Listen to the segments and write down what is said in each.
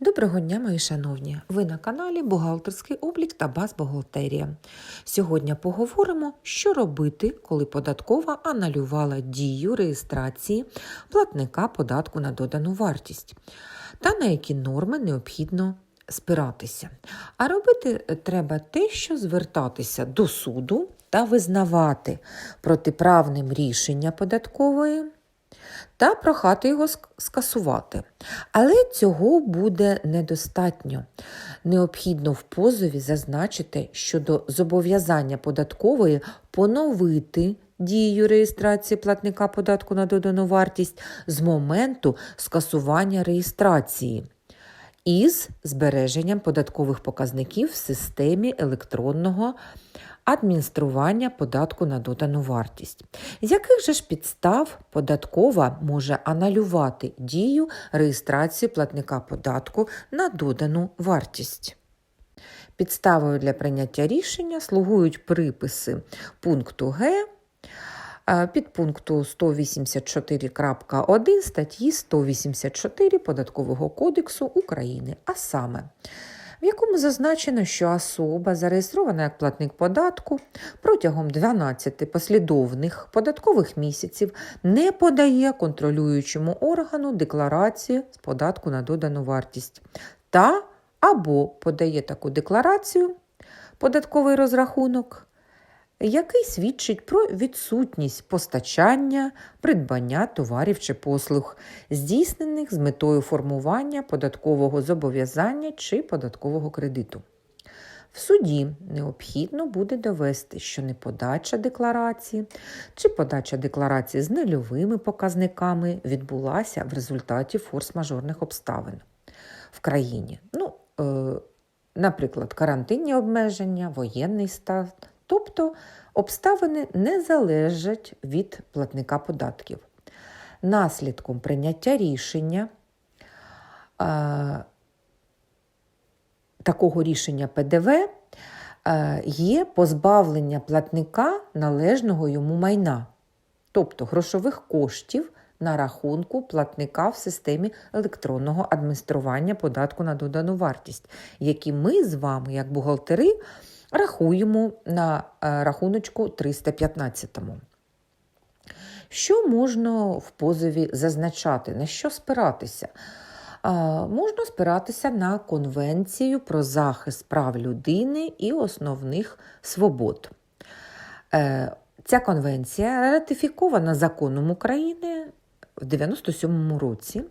Доброго дня, мої шановні! Ви на каналі Бухгалтерський облік та Базбухгалтерія. Сьогодні поговоримо, що робити, коли податкова анулювала дію реєстрації платника податку на додану вартість та на які норми необхідно спиратися. А робити треба те, що звертатися до суду та визнавати протиправним рішення податкової та прохати його скасувати. Але цього буде недостатньо. Необхідно в позові зазначити щодо зобов'язання податкової поновити дію реєстрації платника податку на додану вартість з моменту скасування реєстрації із збереженням податкових показників в системі електронного адміністрування податку на додану вартість. З яких же ж підстав податкова може анулювати дію реєстрації платника податку на додану вартість? Підставою для прийняття рішення слугують приписи пункту Г підпункту 184.1 статті 184 Податкового кодексу України, а саме в якому зазначено, що особа, зареєстрована як платник податку, протягом 12 послідовних податкових місяців не подає контролюючому органу декларацію з податку на додану вартість. Та або подає таку декларацію, податковий розрахунок, який свідчить про відсутність постачання, придбання товарів чи послуг, здійснених з метою формування податкового зобов'язання чи податкового кредиту. В суді необхідно буде довести, що неподача декларації чи подача декларації з нульовими показниками відбулася в результаті форс-мажорних обставин в країні. Ну, е, наприклад, карантинні обмеження, воєнний стан, тобто обставини не залежать від платника податків. Наслідком прийняття рішення такого рішення ПДВ є позбавлення платника належного йому майна, тобто грошових коштів на рахунку платника в системі електронного адміністрування податку на додану вартість, які ми з вами, як бухгалтери, рахуємо на е, рахуночку 315. Що можна в позові зазначати, на що спиратися? Можна спиратися на Конвенцію про захист прав людини і основних свобод. Е, Ця конвенція ратифікована законом України в 97 році,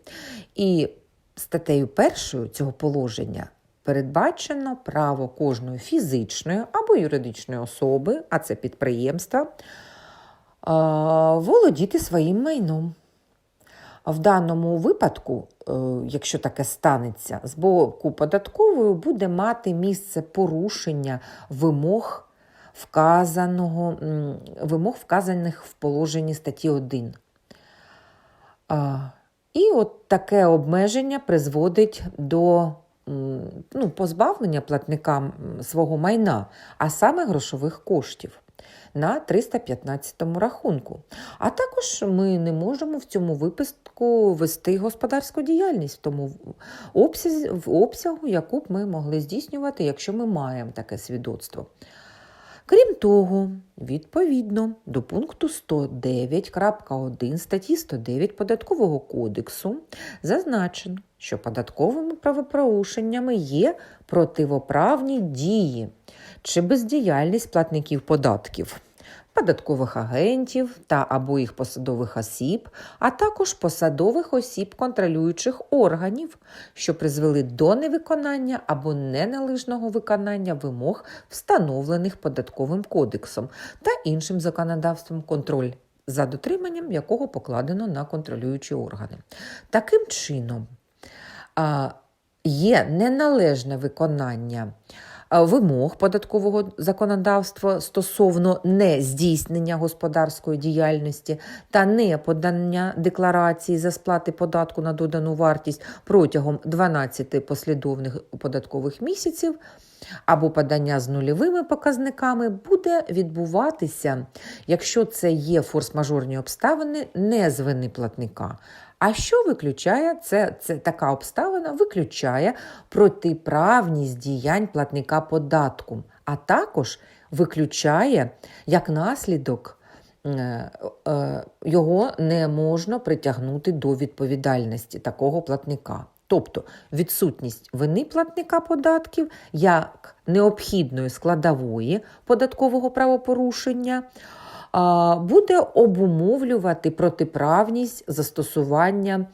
і статтею першою цього положення передбачено право кожної фізичної або юридичної особи, а це підприємства, володіти своїм майном. В даному випадку, е, якщо таке станеться, з боку податкової буде мати місце порушення вимог вказаного, вимог вказаних в положенні статті 1. І от таке обмеження призводить до ну, позбавлення платника свого майна, а саме грошових коштів на 315 рахунку. А також ми не можемо в цьому випадку вести господарську діяльність в тому обсязі, в обсягу, яку б ми могли здійснювати, якщо ми маємо таке свідоцтво. Крім того, відповідно до пункту 109.1 статті 109 Податкового кодексу зазначено, що податковими правопорушеннями є противоправні дії чи бездіяльність платників податків, податкових агентів та або їх посадових осіб, а також посадових осіб контролюючих органів, що призвели до невиконання або неналежного виконання вимог, встановлених податковим кодексом та іншим законодавством контроль. За дотриманням якого покладено на контролюючі органи. Таким чином, є неналежне виконання вимог податкового законодавства стосовно нездійснення господарської діяльності та неподання декларації за сплати податку на додану вартість протягом 12 послідовних податкових місяців. Або подання з нульовими показниками буде відбуватися, якщо це є форс-мажорні обставини не з вини платника, А що виключає? Це, це така обставина виключає протиправність діянь платника податку, а також виключає як наслідок. е, е, Його не можна притягнути до відповідальності такого платника. Тобто відсутність вини платника податків як необхідної складової податкового правопорушення буде обумовлювати протиправність застосування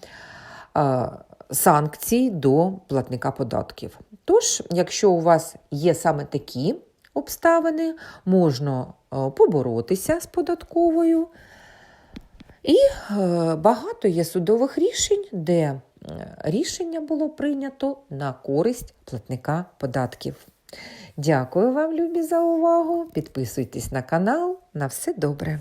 санкцій до платника податків. Тож, якщо у вас є саме такі обставини, можна поборотися з податковою. І е, багато є судових рішень, де рішення було прийнято на користь платника податків. Дякую вам, любі, за увагу. Підписуйтесь на канал. На все добре.